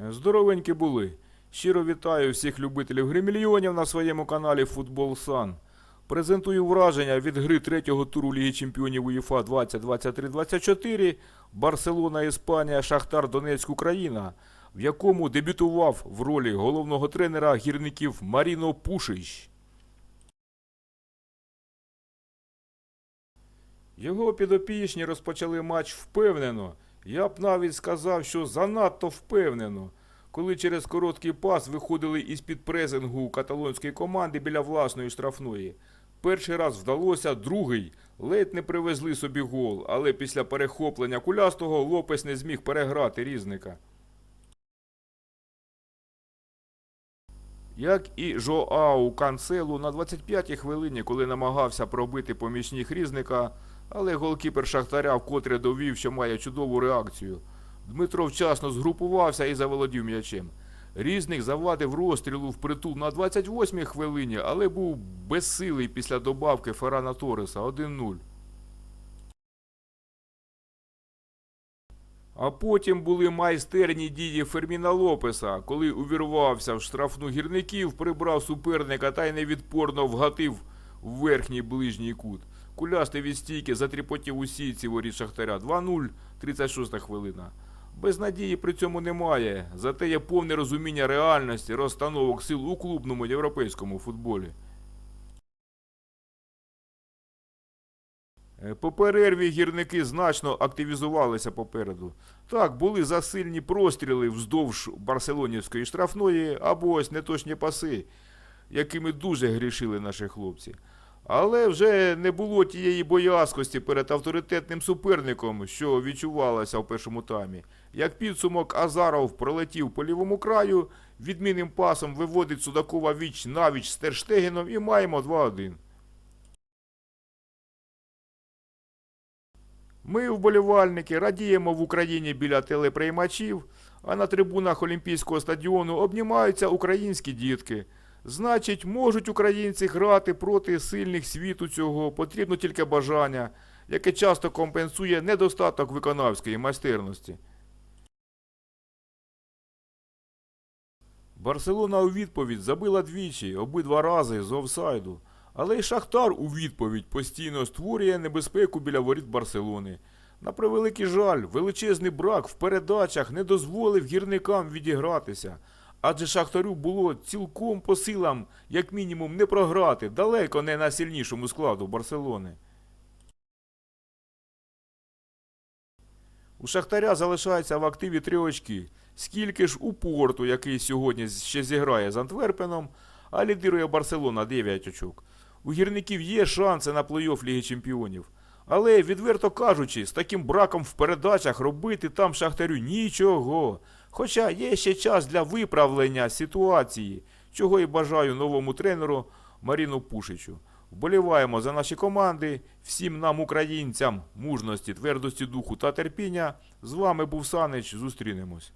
Здоровенькі були. Щиро вітаю всіх любителів гри мільйонів на своєму каналі Футбол Сан. Презентую враження від гри третього туру Ліги Чемпіонів УЄФА 2023-24 Барселона Іспанія Шахтар Донецьк Україна, в якому дебютував в ролі головного тренера гірників Маріно Пушич. Його підопічні розпочали матч впевнено. Я б навіть сказав, що занадто впевнено. Коли через короткий пас виходили із-під презингу каталонської команди біля власної штрафної. Перший раз вдалося, другий ледь не привезли собі гол, але після перехоплення кулястого Лопес не зміг переграти різника. Як і Жоау Канцелу на 25-й хвилині, коли намагався пробити помічник різника, але голкіпер Шахтаря вкотре довів, що має чудову реакцію. Дмитро вчасно згрупувався і заволодів м'ячем. Різник завадив розстрілу впритул на 28-й хвилині, але був безсилий після добавки Феррана Торреса 1-0. А потім були майстерні дії Ферміна Лопеса, коли увірвався в штрафну гірників, прибрав суперника та й невідпорно вгатив в верхній ближній кут. Кулястий від стійки затріпотів у сійці воріт Шахтаря 2-0, 36 хвилина. Без надії при цьому немає, зате є повне розуміння реальності розстановок сил у клубному європейському футболі. Е, По перерві гірники значно активізувалися попереду. Так, були засильні простріли вздовж барселонівської штрафної або ось неточні паси, якими дуже грішили наші хлопці. Але вже не було тієї боязкості перед авторитетним суперником, що відчувалося в першому таймі. Як підсумок Азаров пролетів по лівому краю, відмінним пасом виводить Судакова віч навіч з Терштегеном і маємо 2-1. Ми, вболівальники, радіємо в Україні біля телеприймачів, а на трибунах Олімпійського стадіону обнімаються українські дітки. Значить, можуть українці грати проти сильних світу цього, потрібно тільки бажання, яке часто компенсує недостаток виконавської майстерності. Барселона у відповідь забила двічі, обидва рази з офсайду. Але й Шахтар у відповідь постійно створює небезпеку біля воріт Барселони. На превеликий жаль, величезний брак в передачах не дозволив гірникам відігратися. Адже Шахтарю було цілком по силам, як мінімум, не програти, далеко не на сильнішому складу Барселони. У Шахтаря залишається в активі три очки. Скільки ж у порту, який сьогодні ще зіграє з Антверпеном, а лідирує Барселона 9 очок. У гірників є шанси на плей-офф Ліги Чемпіонів. Але, відверто кажучи, з таким браком в передачах робити там Шахтарю нічого. Хоча є ще час для виправлення ситуації, чого і бажаю новому тренеру Маріну Пушичу. Вболіваємо за наші команди, всім нам, українцям, мужності, твердості духу та терпіння. З вами був Санич. Зустрінемось.